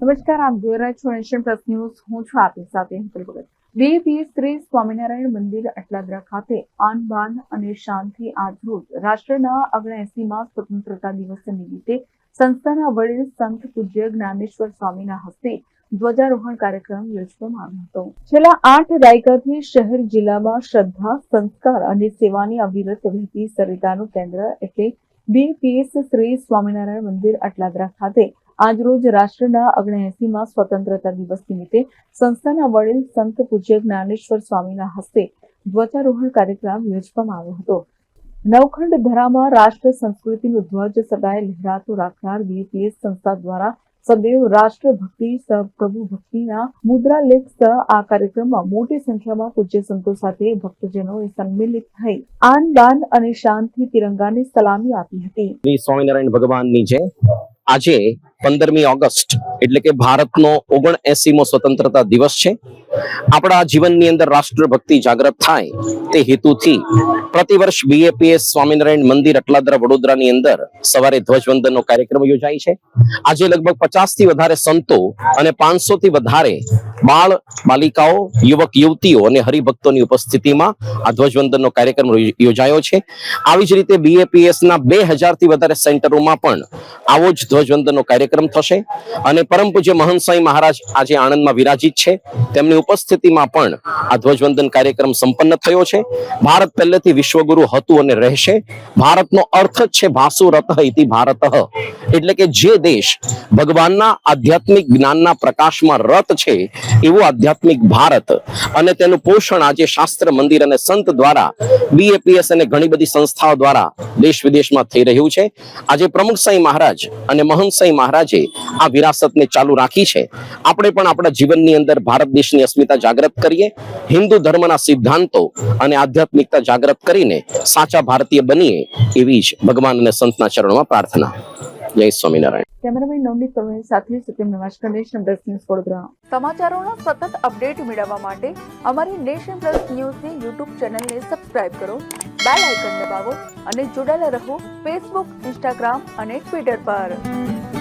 નમસ્કાર, આપ જોઈ રહ્યા છો એશિયન પ્લસ ન્યૂઝ હું છું આપની સાથે હેતલ ભગત. બે વીસ ત્રીસ સ્વામિનારાયણ મંદિર અટલાદરા ખાતે આન બાન અને શાંતિ આજરોજ રાષ્ટ્રના ઓગણએસીમાં સ્વતંત્રતા દિવસ નિમિત્તે સંસ્થાના વડીલ સંત પૂજ્ય જ્ઞાનેશ્વર સ્વામીના હસ્તે ધ્વજારોહણ કાર્યક્રમ યોજવામાં આવ્યો હતો. છેલ્લા આઠ દાયકાથી શહેર જિલ્લામાં શ્રદ્ધા, સંસ્કાર અને સેવાની અવિરત વહેતી સરિતાનું કેન્દ્ર એટલે બીપીએસ શ્રી સ્વામિનારાયણ મંદિર અટલાદરા ખાતે આજરોજ રાષ્ટ્રના ઓગણએસીમાં સ્વતંત્રતા દિવસ નિમિત્તે સંસ્થાના વડીલ સંત પૂજ્ય જ્ઞાનેશ્વર સ્વામીના હસ્તે ધ્વજારોહણ કાર્યક્રમ યોજવામાં આવ્યો હતો. નવખંડ ધરામાં રાષ્ટ્ર સંસ્કૃતિનું ધ્વજ સદાય લહેરાતો રાખનાર બીએપીએસ સંસ્થા દ્વારા સદૈવ રાષ્ટ્રભક્તિ સ પ્રભુ ભક્તિના મુદ્રાલેખ સહ આ કાર્યક્રમમાં મોટી સંખ્યામાં પૂજ્ય સંતો સાથે ભક્તજનોએ સંમેલિત થઈ આન બાન અને શાંતિ તિરંગાને સલામી આપી હતી. સ્વામિનારાયણ ભગવાનની છે આજે પંદરમી ઓગસ્ટ એટલે કે ભારતનો ઓગણ એસીમો સ્વતંત્રતા દિવસ છે. આપણા જીવનની અંદર રાષ્ટ્રભક્તિ જાગૃત થાય તે હેતુથી પ્રતિવર્ષ બીએપીએસ સ્વામિનારાયણ મંદિર અટલાદરા વડોદરાની અંદર સવારે ધ્વજવંદનનો કાર્યક્રમ યોજાય છે. આજે લગભગ પચાસથી વધારે સંતો અને પાંચસો થી વધારે બાળ, બાલિકાઓ, યુવક, યુવતીઓ અને હરિભક્તોની ઉપસ્થિતિમાં આ ધ્વજવંદનનો કાર્યક્રમ યોજાયો છે. આવી જ રીતે બીએપીએસ ના બેથી વધારે સેન્ટરોમાં પણ આવો જ ધ્વજવંદનનો કાર્યક્રમ થશે. અને પરમ પૂજ્ય મહંત મહારાજ આજે આણંદમાં વિરાજિત છે. તેમની ઉપસ્થિતિમાં પણ આ ધ્વજવંદન કાર્યક્રમ સંપન્ન થયો છે. ભારત પહેલેથી વિશ્વગુરુ હતું અને રહેશે. ભારતનો અર્થ જ છે ભાસુ રત ઇતિ ભારત એટલે કે જે દેશ ભગવાનના આધ્યાત્મિક જ્ઞાનના પ્રકાશમાં રત છે, એવું આધ્યાત્મિક ભારત અને તેનું પોષણ આજે શાસ્ત્ર, મંદિર અને સંત દ્વારા બીએપીએસ અને ઘણી બધી સંસ્થાઓ દ્વારા દેશ વિદેશમાં થઈ રહ્યું છે. આજે પ્રમુખ સાંઈ મહારાજ અને મહંત સાંઈ મહારાજે આ વિરાસતને ચાલુ રાખી છે. આપણે પણ આપણા જીવનની અંદર ભારત દેશની અસ્મિતા જાગૃત કરીએ. હિન્દુ ધર્મના સિદ્ધાંતો અને આધ્યાત્મિકતા જાગૃત કરીને સાચા ભારતીય બનીએ એવી જ ભગવાન અને સંતના ચરણમાં પ્રાર્થના. જય સ્વામિનારાયણ. કેમેરામેન નવનીત પ્રવીણ સાથે સત્યમ નમસ્કાર નેશન પ્લસ ન્યૂઝ વડોદરા સમાચારોના સતત અપડેટ મેળવવા માટે અમારી નેશન પ્લસ ન્યૂઝની યુટ્યુબ ચેનલને સબસ્ક્રાઇબ કરો બેલ આઇકન દબાવો અને જોડાયેલા રહો ફેસબુક ઇન્સ્ટાગ્રામ અને ટ્વિટર પર.